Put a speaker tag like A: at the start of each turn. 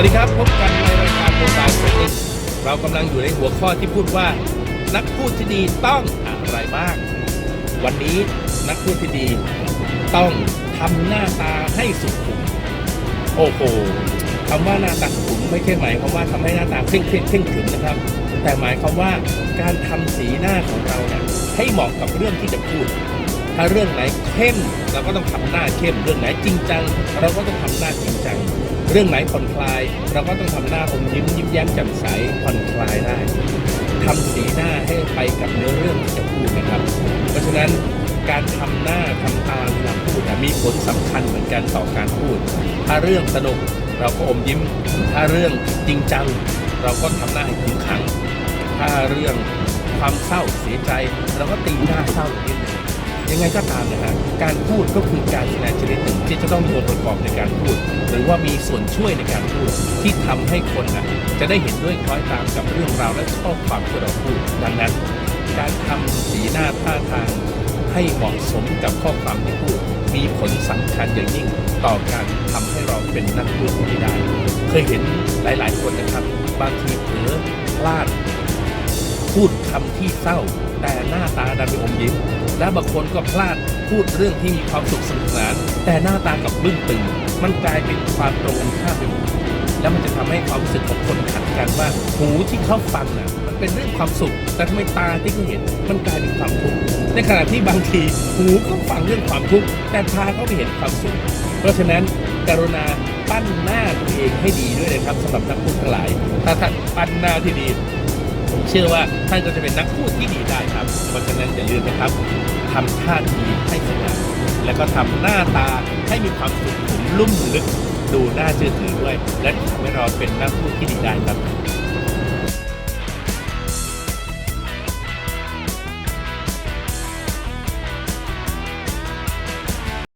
A: วัสดีครับ พบกันในรายการโมบายเทรนนิ่งเรากำลังอยู่ในหัวข้อที่พูดว่า นักพูดที่ดีต้องอะไรบ้าง วันนี้นักพูดที่ดี ต้องทำหน้าตาให้สุขุม โอ้โหคำว่าหน้าตาสุขุมไม่ใช่หมายความว่าทำให้หน้าตาเคร่งเคร่งเคร่งขรึมนะครับ แต่หมายความว่าการทำสีหน้าของเราเนี่ยให้เหมาะกับเรื่องที่จะพูด ถ้าเรื่องไหนเข้มเราก็ต้องทำหน้าเข้ม เรื่องไหนจริงจัง เราก็ต้องทำหน้าจริงจัง เรื่องไหนผ่อนคลาย เราก็ต้องทำหน้าอมยิ้มยิ้มแย้มแจ่มใสผ่อนคลายได้ทำสีหน้าให้ไปกับเนื้อเรื่องที่จะพูดนะครับ เพราะฉะนั้นการทำหน้าทำตาเวลาพูดมีผลสำคัญเหมือนกันต่อการพูด ถ้าเรื่องสนุกเราก็อมยิ้ม ถ้าเรื่องจริงจัง เราก็ทำหน้าให้ขึงขัง ถ้าเรื่องความเศร้าเสียใจ เราก็ตีหน้าเศร้านิดนึง ยังไงก็ตามนะฮะการพูดก็คือการแสดงชนิดหนึ่งที่จะต้องมีองค์ประกอบในการพูด หรือว่ามีส่วนช่วยในการพูดที่ทำให้คนนะจะได้เห็นด้วยคล้อยตามกับเรื่องราวและข้อความที่เราพูดดังนั้น การทำสีหน้าท่าทางให้เหมาะสมกับข้อความที่พูด มีผลสำคัญอย่างยิ่งต่อการทำให้เราเป็นนักพูดที่ได้ เคยเห็นหลาย ๆ คนนะครับบางทีเผลอพลาด พูดคำที่เศร้า แต่หน้าตาดันเป็นอมยิ้ม และบางคนก็พลาดพูดเรื่องที่มีความสุขสนุกสนาน แต่หน้าตากับบึ้งตึง มันกลายเป็นความตรงกันข้ามไปหมดแล้วมันจะทำให้ความรู้สึกของคนขัดกันว่า หูที่เขาฟังน่ะมันเป็นเรื่องความสุข แต่ทำไมตาที่เขาเห็นมันกลายเป็นความทุกข์ในขณะที่บางทีหูก็ฟังเรื่องความทุกข์แต่ตาเขาไม่เห็นความสุข เพราะฉะนั้นกรุณาปั้นหน้าตัวเองให้ดีด้วยนะครับสำหรับนักพูดทั้งหลายถ้าท่านปั้นหน้าที่ดี ผมเชื่อว่าท่านก็จะเป็นนักพูดที่ดีได้ครับ เพราะฉะนั้นอย่าลืมนะครับทำท่าทีให้สง่าแล้วก็ทำหน้าตาให้มีความสุขุมลุ่มลึกดูน่าเชื่อถือด้วย และทำให้เราเป็นนักพูดที่ดีได้ครับ